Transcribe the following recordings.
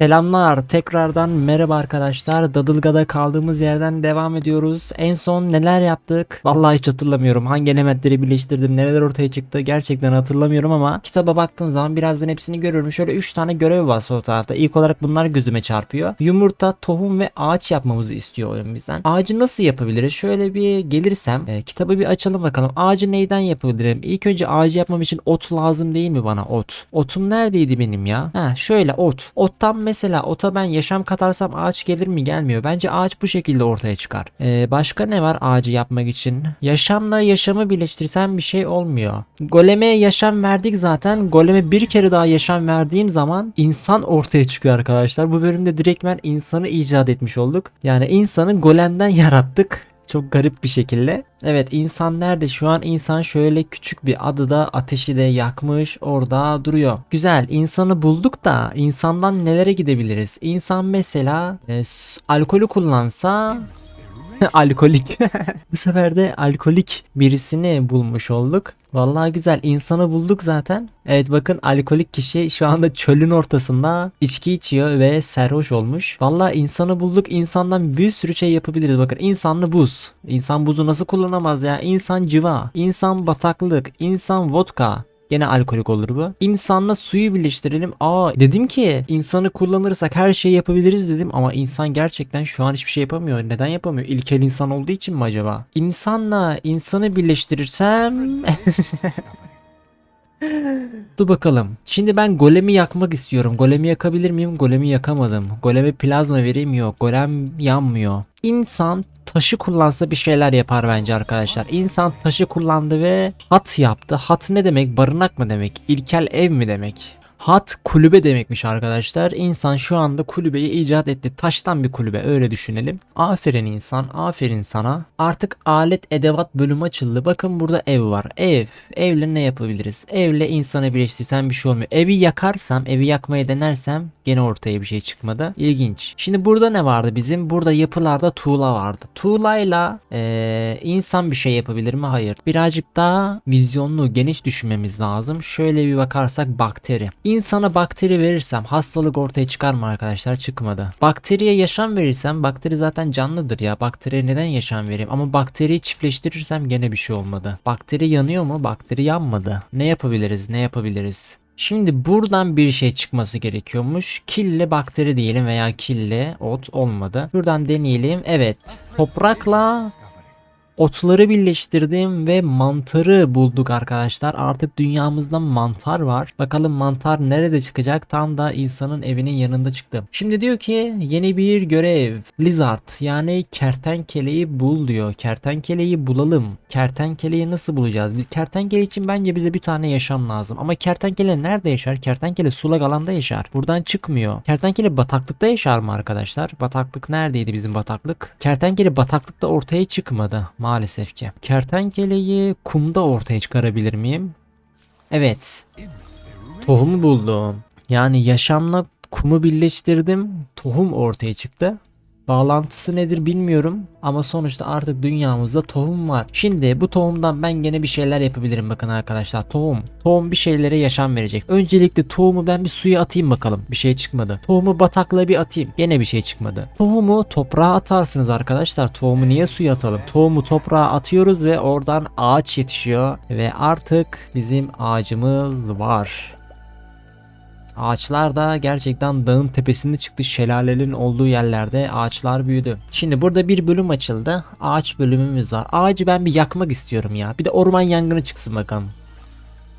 Selamlar tekrardan merhaba arkadaşlar. Dadılga'da kaldığımız yerden devam ediyoruz. En son neler yaptık? Vallahi hiç hatırlamıyorum. Hangi elementleri birleştirdim neler ortaya çıktı gerçekten hatırlamıyorum ama Kitaba baktığım zaman birazdan hepsini görüyorum. Şöyle 3 tane görev var sol tarafta. İlk olarak bunlar gözüme çarpıyor. Yumurta, tohum ve ağaç yapmamızı istiyor oyun bizden. Ağacı nasıl yapabiliriz? Şöyle bir gelirsem e, Kitabı bir açalım bakalım. Ağacı neyden yapabilirim? İlk önce ağacı yapmam için ot lazım değil mi bana? Ot. Otum neredeydi benim ya? Ha şöyle ot. Ottan mesela ota ben yaşam katarsam ağaç gelir mi gelmiyor. Bence ağaç bu şekilde ortaya çıkar. Ee, başka ne var ağacı yapmak için? Yaşamla yaşamı birleştirsem bir şey olmuyor. Goleme yaşam verdik zaten. Goleme bir kere daha yaşam verdiğim zaman insan ortaya çıkıyor arkadaşlar. Bu bölümde direktmen insanı icat etmiş olduk. Yani insanı golemden yarattık. Çok garip bir şekilde. Evet insan nerede? Şu an insan şöyle küçük bir adada ateşi de yakmış orada duruyor. Güzel insanı bulduk da insandan nelere gidebiliriz? İnsan mesela e, alkolü kullansa alkolik. Bu sefer de alkolik birisini bulmuş olduk. Vallahi güzel insanı bulduk zaten. Evet bakın alkolik kişi şu anda çölün ortasında içki içiyor ve serhoş olmuş. Vallahi insanı bulduk. İnsandan bir sürü şey yapabiliriz. Bakın insanlı buz. İnsan buzu nasıl kullanamaz ya? İnsan cıva, insan bataklık, insan vodka. Gene alkolik olur bu. İnsanla suyu birleştirelim. Aa dedim ki insanı kullanırsak her şeyi yapabiliriz dedim ama insan gerçekten şu an hiçbir şey yapamıyor. Neden yapamıyor? İlkel insan olduğu için mi acaba? İnsanla insanı birleştirirsem Dur bakalım. Şimdi ben golemi yakmak istiyorum. Golemi yakabilir miyim? Golemi yakamadım. Goleme plazma vereyim yok. Golem yanmıyor. İnsan taşı kullansa bir şeyler yapar bence arkadaşlar. İnsan taşı kullandı ve hat yaptı. Hat ne demek? Barınak mı demek? İlkel ev mi demek? Hat kulübe demekmiş arkadaşlar. İnsan şu anda kulübeyi icat etti. Taştan bir kulübe öyle düşünelim. Aferin insan, aferin sana. Artık alet edevat bölümü açıldı. Bakın burada ev var. Ev. Evle ne yapabiliriz? Evle insanı birleştirsem bir şey olmuyor. Evi yakarsam, evi yakmayı denersem gene ortaya bir şey çıkmadı. İlginç. Şimdi burada ne vardı bizim? Burada yapılarda tuğla vardı. Tuğlayla eee, insan bir şey yapabilir mi? Hayır. Birazcık daha vizyonlu, geniş düşünmemiz lazım. Şöyle bir bakarsak bakteri. İnsana bakteri verirsem hastalık ortaya çıkar mı arkadaşlar? Çıkmadı. Bakteriye yaşam verirsem bakteri zaten canlıdır ya. Bakteriye neden yaşam vereyim? Ama bakteriyi çiftleştirirsem gene bir şey olmadı. Bakteri yanıyor mu? Bakteri yanmadı. Ne yapabiliriz? Ne yapabiliriz? Şimdi buradan bir şey çıkması gerekiyormuş. Kille bakteri diyelim veya kille ot olmadı. Buradan deneyelim. Evet. Toprakla Otları birleştirdim ve mantarı bulduk arkadaşlar. Artık dünyamızda mantar var. Bakalım mantar nerede çıkacak? Tam da insanın evinin yanında çıktı. Şimdi diyor ki yeni bir görev. Lizard yani kertenkeleyi bul diyor. Kertenkeleyi bulalım. Kertenkeleyi nasıl bulacağız? Bir kertenkele için bence bize bir tane yaşam lazım. Ama kertenkele nerede yaşar? Kertenkele sulak alanda yaşar. Buradan çıkmıyor. Kertenkele bataklıkta yaşar mı arkadaşlar? Bataklık neredeydi bizim bataklık? Kertenkele bataklıkta ortaya çıkmadı maalesef ki. Kertenkeleyi kumda ortaya çıkarabilir miyim? Evet. Tohumu buldum. Yani yaşamla kumu birleştirdim. Tohum ortaya çıktı. Bağlantısı nedir bilmiyorum ama sonuçta artık dünyamızda tohum var. Şimdi bu tohumdan ben gene bir şeyler yapabilirim bakın arkadaşlar. Tohum. Tohum bir şeylere yaşam verecek. Öncelikle tohumu ben bir suya atayım bakalım. Bir şey çıkmadı. Tohumu bataklığa bir atayım. Gene bir şey çıkmadı. Tohumu toprağa atarsınız arkadaşlar. Tohumu niye suya atalım? Tohumu toprağa atıyoruz ve oradan ağaç yetişiyor. Ve artık bizim ağacımız var. Ağaçlar da gerçekten dağın tepesinde çıktı. Şelalelerin olduğu yerlerde ağaçlar büyüdü. Şimdi burada bir bölüm açıldı. Ağaç bölümümüz var. Ağacı ben bir yakmak istiyorum ya. Bir de orman yangını çıksın bakalım.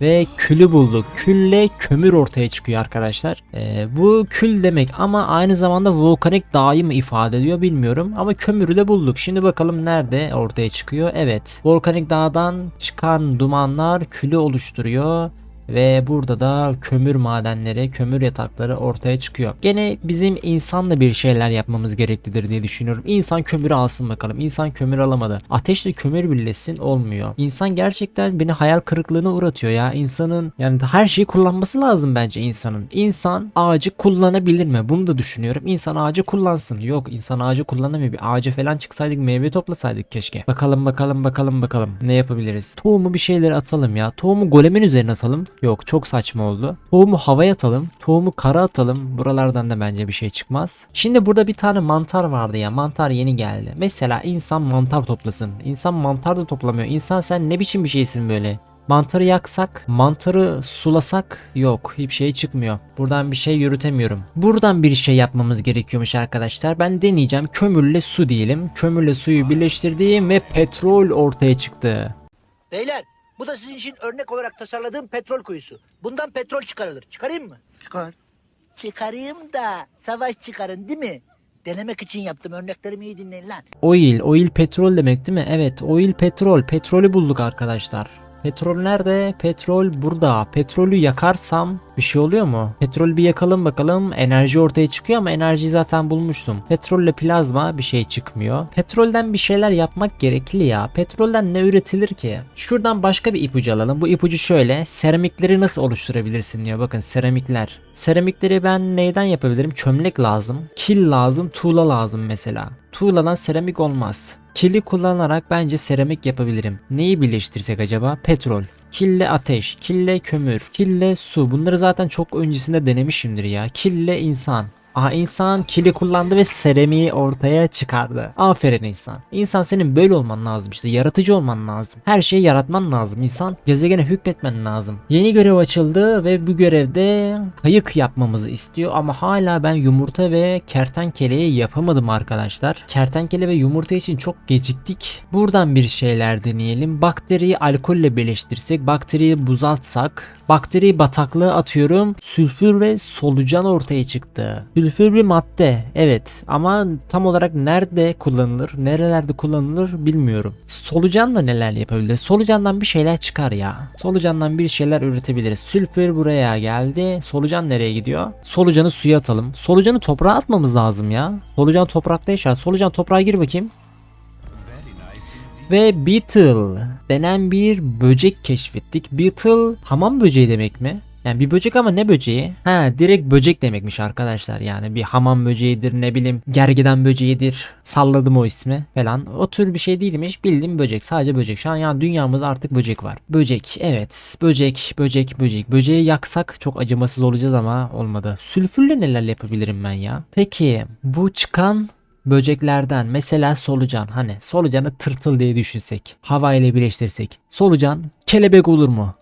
Ve külü bulduk. Külle kömür ortaya çıkıyor arkadaşlar. Ee, bu kül demek ama aynı zamanda volkanik dağı mı ifade ediyor bilmiyorum. Ama kömürü de bulduk. Şimdi bakalım nerede ortaya çıkıyor. Evet. Volkanik dağdan çıkan dumanlar külü oluşturuyor. Ve burada da kömür madenleri, kömür yatakları ortaya çıkıyor. Gene bizim insanla bir şeyler yapmamız gereklidir diye düşünüyorum. İnsan kömürü alsın bakalım. İnsan kömür alamadı. Ateşle kömür birleşsin olmuyor. İnsan gerçekten beni hayal kırıklığına uğratıyor ya. İnsanın yani her şeyi kullanması lazım bence insanın. İnsan ağacı kullanabilir mi? Bunu da düşünüyorum. İnsan ağacı kullansın. Yok insan ağacı kullanamıyor. Bir ağaca falan çıksaydık meyve toplasaydık keşke. Bakalım bakalım bakalım bakalım. Ne yapabiliriz? Tohumu bir şeyleri atalım ya. Tohumu golemin üzerine atalım. Yok çok saçma oldu. Tohumu havaya atalım. Tohumu kara atalım. Buralardan da bence bir şey çıkmaz. Şimdi burada bir tane mantar vardı ya. Mantar yeni geldi. Mesela insan mantar toplasın. İnsan mantar da toplamıyor. İnsan sen ne biçim bir şeysin böyle? Mantarı yaksak, mantarı sulasak yok hiçbir şey çıkmıyor. Buradan bir şey yürütemiyorum. Buradan bir şey yapmamız gerekiyormuş arkadaşlar. Ben deneyeceğim. Kömürle su diyelim. Kömürle suyu birleştirdiğim ve petrol ortaya çıktı. Beyler bu da sizin için örnek olarak tasarladığım petrol kuyusu. Bundan petrol çıkarılır. Çıkarayım mı? Çıkar. Çıkarayım da savaş çıkarın değil mi? Denemek için yaptım. Örneklerimi iyi dinleyin lan. Oil, oil petrol demek değil mi? Evet, oil petrol. Petrolü bulduk arkadaşlar. Petrol nerede? Petrol burada. Petrolü yakarsam bir şey oluyor mu? Petrol bir yakalım bakalım. Enerji ortaya çıkıyor ama enerjiyi zaten bulmuştum. Petrolle plazma bir şey çıkmıyor. Petrolden bir şeyler yapmak gerekli ya. Petrolden ne üretilir ki? Şuradan başka bir ipucu alalım. Bu ipucu şöyle. Seramikleri nasıl oluşturabilirsin diyor. Bakın seramikler. Seramikleri ben neyden yapabilirim? Çömlek lazım. Kil lazım. Tuğla lazım mesela. Tuğladan seramik olmaz. Kili kullanarak bence seramik yapabilirim. Neyi birleştirsek acaba? Petrol. Kille ateş, kille kömür, kille su. Bunları zaten çok öncesinde denemişimdir ya. Kille insan. Aha insan kili kullandı ve seramiği ortaya çıkardı. Aferin insan. İnsan senin böyle olman lazım işte. Yaratıcı olman lazım. Her şeyi yaratman lazım. İnsan gezegene hükmetmen lazım. Yeni görev açıldı ve bu görevde kayık yapmamızı istiyor ama hala ben yumurta ve kertenkeleyi yapamadım arkadaşlar. Kertenkele ve yumurta için çok geciktik. Buradan bir şeyler deneyelim. Bakteriyi alkolle birleştirsek, bakteriyi buzaltsak, bakteriyi bataklığa atıyorum. Sülfür ve solucan ortaya çıktı. Sülfür bir madde evet ama tam olarak nerede kullanılır, nerelerde kullanılır bilmiyorum. Solucanla neler yapabilir? Solucandan bir şeyler çıkar ya. Solucandan bir şeyler üretebiliriz. Sülfür buraya geldi. Solucan nereye gidiyor? Solucanı suya atalım. Solucanı toprağa atmamız lazım ya. Solucan toprakta yaşar. Solucan toprağa gir bakayım. Ve Beetle denen bir böcek keşfettik. Beetle hamam böceği demek mi? Yani bir böcek ama ne böceği? Ha direkt böcek demekmiş arkadaşlar yani. Bir hamam böceğidir ne bileyim gergedan böceğidir. Salladım o ismi falan. O tür bir şey değilmiş. Bildiğim böcek sadece böcek. Şu an yani dünyamızda artık böcek var. Böcek evet. Böcek böcek böcek. Böceği yaksak çok acımasız olacağız ama olmadı. Sülfürle neler yapabilirim ben ya? Peki bu çıkan Böceklerden mesela solucan hani solucanı tırtıl diye düşünsek hava ile birleştirsek solucan kelebek olur mu?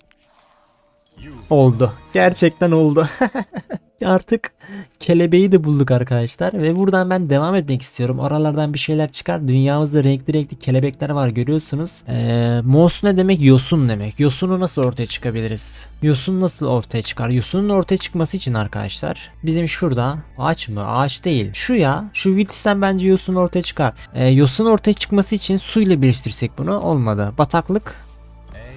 Oldu. Gerçekten oldu. Artık kelebeği de bulduk arkadaşlar ve buradan ben devam etmek istiyorum. Oralardan bir şeyler çıkar. Dünyamızda renkli renkli kelebekler var görüyorsunuz. Ee, mos ne demek? Yosun demek. Yosunu nasıl ortaya çıkabiliriz? Yosun nasıl ortaya çıkar? Yosunun ortaya çıkması için arkadaşlar bizim şurada ağaç mı? Ağaç değil. Şu ya. Şu vitisten bence yosun ortaya çıkar. Ee, yosun ortaya çıkması için su ile birleştirsek bunu olmadı. Bataklık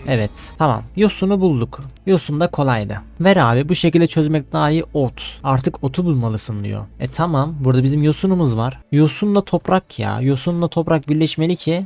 Evet tamam yosunu bulduk. Yosun da kolaydı. Ver abi bu şekilde çözmek daha iyi ot. Artık otu bulmalısın diyor. E tamam burada bizim yosunumuz var. Yosunla toprak ya. Yosunla toprak birleşmeli ki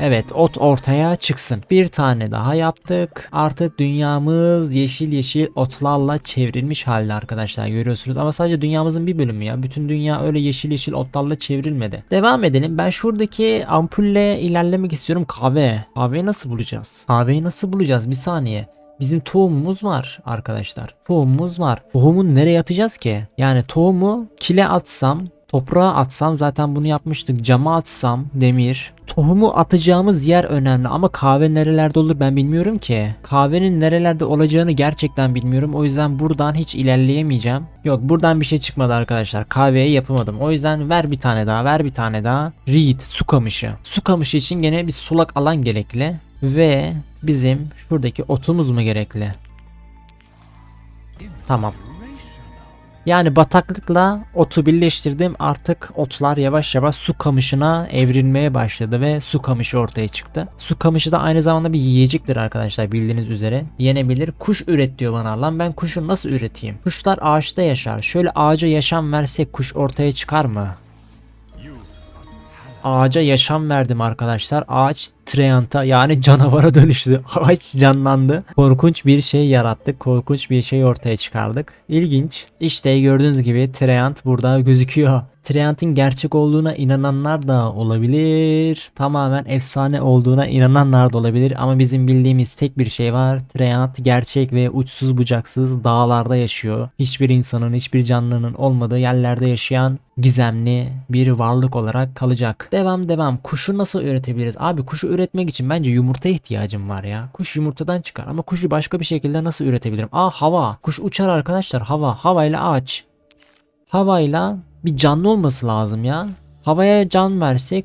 Evet ot ortaya çıksın. Bir tane daha yaptık. Artık dünyamız yeşil yeşil otlarla çevrilmiş halde arkadaşlar görüyorsunuz. Ama sadece dünyamızın bir bölümü ya. Bütün dünya öyle yeşil yeşil otlarla çevrilmedi. Devam edelim. Ben şuradaki ampulle ilerlemek istiyorum. Kahve. Kahveyi nasıl bulacağız? Kahveyi nasıl bulacağız? Bir saniye. Bizim tohumumuz var arkadaşlar. Tohumumuz var. Tohumu nereye atacağız ki? Yani tohumu kile atsam Toprağa atsam zaten bunu yapmıştık. Cama atsam demir. Tohumu atacağımız yer önemli ama kahve nerelerde olur ben bilmiyorum ki. Kahvenin nerelerde olacağını gerçekten bilmiyorum. O yüzden buradan hiç ilerleyemeyeceğim. Yok buradan bir şey çıkmadı arkadaşlar. Kahveyi yapamadım. O yüzden ver bir tane daha ver bir tane daha. Reed su kamışı. Su kamışı için gene bir sulak alan gerekli. Ve bizim şuradaki otumuz mu gerekli? Tamam. Yani bataklıkla otu birleştirdim artık otlar yavaş yavaş su kamışına evrilmeye başladı ve su kamışı ortaya çıktı. Su kamışı da aynı zamanda bir yiyecektir arkadaşlar bildiğiniz üzere. Yenebilir. Kuş üret diyor bana lan ben kuşu nasıl üreteyim? Kuşlar ağaçta yaşar. Şöyle ağaca yaşam versek kuş ortaya çıkar mı? Ağaca yaşam verdim arkadaşlar. Ağaç Treant'a yani canavara dönüştü. Ağaç canlandı. Korkunç bir şey yarattık. Korkunç bir şey ortaya çıkardık. İlginç. İşte gördüğünüz gibi Treant burada gözüküyor. Treant'in gerçek olduğuna inananlar da olabilir. Tamamen efsane olduğuna inananlar da olabilir. Ama bizim bildiğimiz tek bir şey var. Treant gerçek ve uçsuz bucaksız dağlarda yaşıyor. Hiçbir insanın, hiçbir canlının olmadığı yerlerde yaşayan gizemli bir varlık olarak kalacak. Devam devam. Kuşu nasıl üretebiliriz? Abi kuşu üretmek için bence yumurta ihtiyacım var ya. Kuş yumurtadan çıkar ama kuşu başka bir şekilde nasıl üretebilirim? Aa hava. Kuş uçar arkadaşlar. Hava. Havayla ağaç. Havayla bir canlı olması lazım ya. Havaya can versek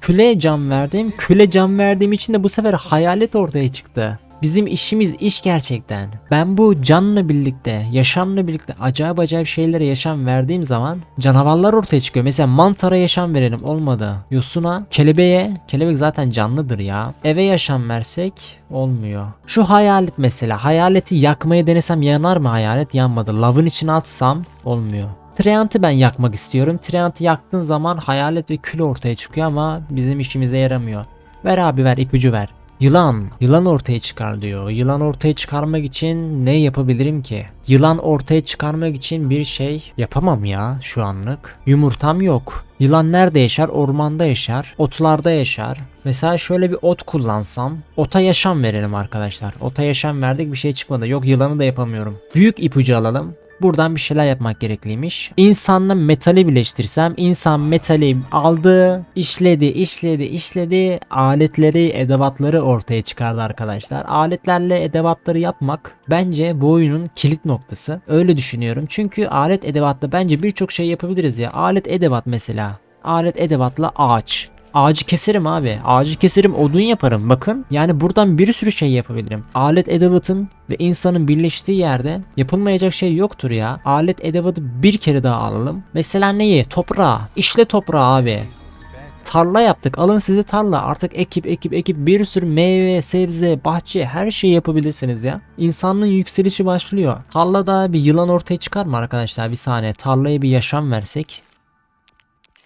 Küle can verdim. Küle can verdiğim için de bu sefer hayalet ortaya çıktı. Bizim işimiz iş gerçekten. Ben bu canla birlikte, yaşamla birlikte acayip acayip şeylere yaşam verdiğim zaman canavarlar ortaya çıkıyor. Mesela mantara yaşam verelim olmadı. Yosuna, kelebeğe, kelebek zaten canlıdır ya. Eve yaşam versek olmuyor. Şu hayalet mesela. Hayaleti yakmaya denesem yanar mı hayalet? Yanmadı. Lavın içine atsam olmuyor. Treant'ı ben yakmak istiyorum. Treant'ı yaktığın zaman hayalet ve kül ortaya çıkıyor ama bizim işimize yaramıyor. Ver abi ver ipucu ver. Yılan. Yılan ortaya çıkar diyor. Yılan ortaya çıkarmak için ne yapabilirim ki? Yılan ortaya çıkarmak için bir şey yapamam ya şu anlık. Yumurtam yok. Yılan nerede yaşar? Ormanda yaşar. Otlarda yaşar. Mesela şöyle bir ot kullansam. Ota yaşam verelim arkadaşlar. Ota yaşam verdik bir şey çıkmadı. Yok yılanı da yapamıyorum. Büyük ipucu alalım. Buradan bir şeyler yapmak gerekliymiş. İnsanla metali birleştirsem insan metali aldı, işledi, işledi, işledi. Aletleri, edevatları ortaya çıkardı arkadaşlar. Aletlerle edevatları yapmak bence bu oyunun kilit noktası. Öyle düşünüyorum. Çünkü alet edevatla bence birçok şey yapabiliriz ya. Alet edevat mesela. Alet edevatla ağaç. Ağacı keserim abi. Ağacı keserim odun yaparım. Bakın yani buradan bir sürü şey yapabilirim. Alet edevatın ve insanın birleştiği yerde yapılmayacak şey yoktur ya. Alet edevatı bir kere daha alalım. Mesela neyi? Toprağı. İşle toprağı abi. Tarla yaptık. Alın size tarla. Artık ekip ekip ekip bir sürü meyve, sebze, bahçe her şeyi yapabilirsiniz ya. İnsanlığın yükselişi başlıyor. Tarlada bir yılan ortaya çıkar mı arkadaşlar? Bir saniye. Tarlaya bir yaşam versek.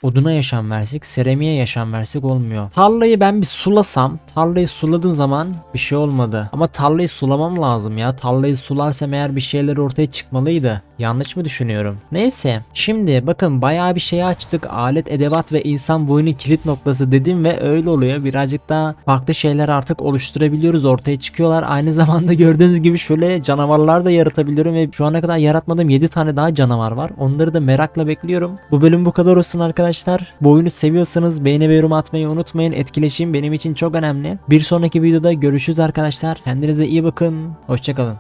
Oduna yaşam versek, seramiğe yaşam versek olmuyor. Tarlayı ben bir sulasam, tarlayı suladığım zaman bir şey olmadı. Ama tarlayı sulamam lazım ya. Tarlayı sularsam eğer bir şeyler ortaya çıkmalıydı. Yanlış mı düşünüyorum? Neyse. Şimdi bakın bayağı bir şey açtık. Alet, edevat ve insan boyunun kilit noktası dedim ve öyle oluyor. Birazcık daha farklı şeyler artık oluşturabiliyoruz. Ortaya çıkıyorlar. Aynı zamanda gördüğünüz gibi şöyle canavarlar da yaratabiliyorum ve şu ana kadar yaratmadığım 7 tane daha canavar var. Onları da merakla bekliyorum. Bu bölüm bu kadar olsun arkadaşlar. Bu oyunu seviyorsanız beğeni ve yorum atmayı unutmayın. Etkileşim benim için çok önemli. Bir sonraki videoda görüşürüz arkadaşlar. Kendinize iyi bakın. Hoşçakalın.